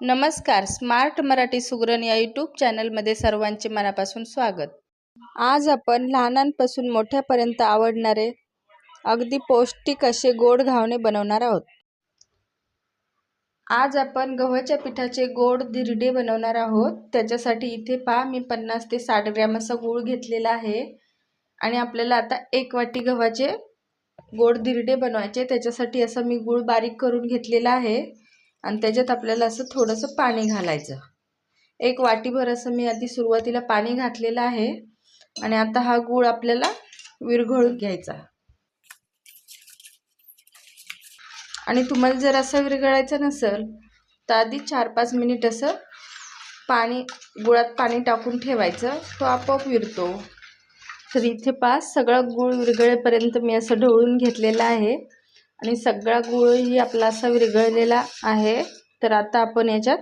नमस्कार स्मार्ट मराठी सुगरण या यूट्यूब चॅनलमध्ये सर्वांचे मनापासून स्वागत. आज आपण लहानांपासून मोठ्यापर्यंत आवडणारे अगदी पौष्टिक असे गोड घावणे बनवणार आहोत. आज आपण गव्हाच्या पिठाचे गोड धिरडे बनवणार आहोत. त्याच्यासाठी इथे पहा मी पन्नास ते साठ ग्रॅम असा गूळ घेतलेला आहे. आणि आपल्याला आता एक वाटी गव्हाचे गोड धिरडे बनवायचे. त्याच्यासाठी असं मी गूळ बारीक करून घेतलेला आहे. आणि त्याच्यात आपल्याला असं थोडंसं पाणी घालायचं. एक वाटीभर असं मी आधी सुरुवातीला पाणी घातलेलं आहे आणि आता हा गूळ आपल्याला विरघळून घ्यायचा. आणि तुम्हाला जर असं विरघळायचं नसेल तर आधी चार पाच मिनिट असं पाणी गुळात पाणी टाकून ठेवायचं. तो आपोआप विरतो. तर इथे पास सगळा गूळ विरघळेपर्यंत मी असं ढवळून घेतलेला आहे. आणि सगळा गुळही आपला असा विरघळलेला आहे. तर आता आपण याच्यात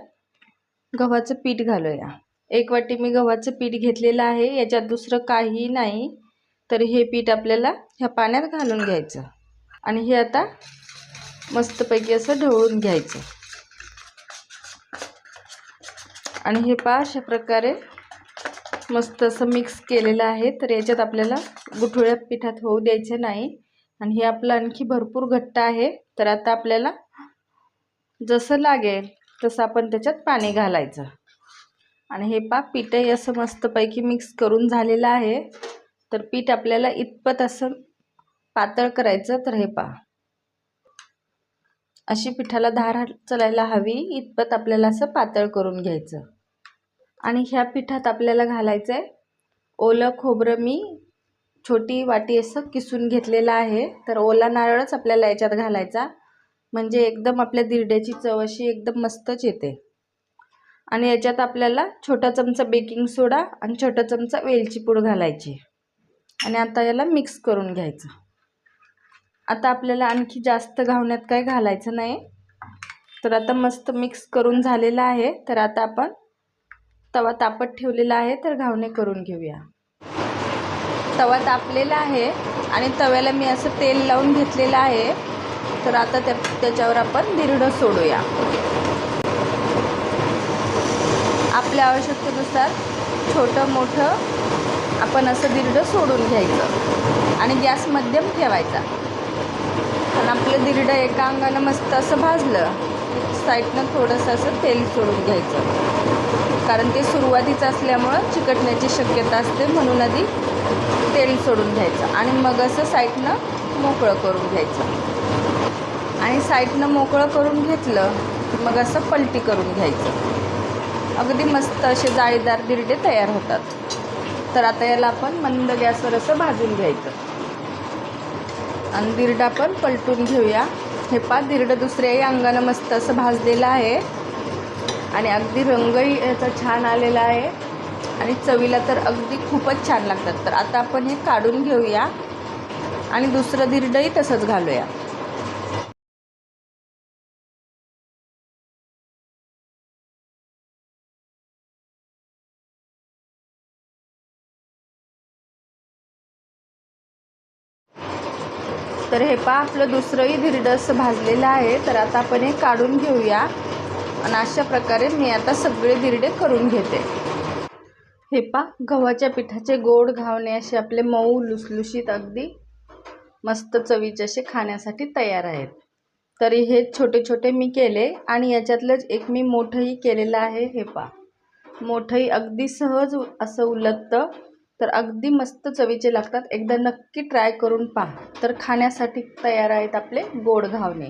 गव्हाचं पीठ घालूया. एक वाटी मी गव्हाचं पीठ घेतलेलं आहे. याच्यात दुसरं काही नाही. तर हे पीठ आपल्याला ह्या पाण्यात घालून घ्यायचं. आणि हे आता मस्तपैकी असं ढवळून घ्यायचं. आणि हे पा अशा प्रकारे मस्त असं मिक्स केलेलं आहे. तर याच्यात आपल्याला गुठळ्या पिठात होऊ द्यायचं नाही. आणि हे आपलं आणखी भरपूर घट्ट आहे. तर आता आपल्याला जसं लागेल तसं आपण त्याच्यात पाणी घालायचं. आणि हे पा पीठही असं मस्तपैकी मिक्स करून झालेलं आहे. तर पीठ आपल्याला इतपत असं पातळ करायचं तर हे पा अशी पिठाला धार चलायला हवी इतपत आपल्याला असं पातळ करून घ्यायचं. आणि ह्या पिठात आपल्याला घालायचं आहे ओलं खोबरं मी छोटी वाटी असं किसून घेतलेलं आहे. तर ओला नारळच आपल्याला याच्यात घालायचा. म्हणजे एकदम आपल्या दिरड्याची चव अशी एकदम मस्तच येते. आणि याच्यात आपल्याला छोटा चमचा बेकिंग सोडा आणि छोटा चमचा वेलची पूड घालायची. आणि आता याला मिक्स करून घ्यायचं. आता आपल्याला आणखी जास्त घावण्यात काय घालायचं नाही. तर आता मस्त मिक्स करून झालेलं आहे. तर आता आपण तवा तापत ठेवलेला आहे. तर घावणे करून घेऊया. तवा तापलेला आहे आणि तव्याला मी असं तेल लावून घेतलेलं आहे. तर आता त्या त्याच्यावर आपण दिरडं सोडूया. आपल्या आवश्यकतेनुसार छोटं मोठं आपण असं दिरडं सोडून घ्यायचं आणि गॅस मध्यम ठेवायचा. आणि आपलं दिरडं एका अंगानं मस्त असं भाजलं साईडनं थोडंसं असं तेल सोडून घ्यायचं. कारण ते सुरुवातीचं असल्यामुळं चिकटण्याची शक्यता असते म्हणून आधी तेल सोडून घ्यायचं आणि मग असं साईडनं मोकळं करून घ्यायचं. आणि साईडनं मोकळं करून घेतलं की मग असं पलटी करून घ्यायचं. अगदी मस्त असे जाळीदार दिरडे तयार होतात. तर आता याला आपण मंद गॅसवर असं भाजून घ्यायचं. आणि दिरडा पण पलटून घेऊया. हे पा दिरडं दुसऱ्याही अंगानं मस्त असं भाजलेलं आहे. आणि अगदी रंगही याचा छान आलेला आहे. आणि चवीला तर अगदी खूपच छान लागतात. तर आता आपण हे काढून घेऊया. आणि दुसरं दिरडही तसंच घालूया. तर हे पा आपलं दुसरंही धिरडस असं भाजलेलं आहे. तर आता आपण हे काढून घेऊया. आणि अशा प्रकारे मी आता सगळे दिरडे करून घेते. हे पा गव्हाच्या पिठाचे गोड घावणे असे आपले मऊ लुसलुशीत अगदी मस्त चवीचे असे खाण्यासाठी तयार आहेत. तरी हे छोटे छोटे मी केले आणि याच्यातलंच एक मी मोठंही केलेलं आहे हे पा. मोठंही अगदी सहज असं उलटतं तर अगदी मस्त चवीचे लागतात. एकदा नक्की ट्राय करून पहा. तर खाण्यासाठी तयार आहेत आपले गोड घावणे.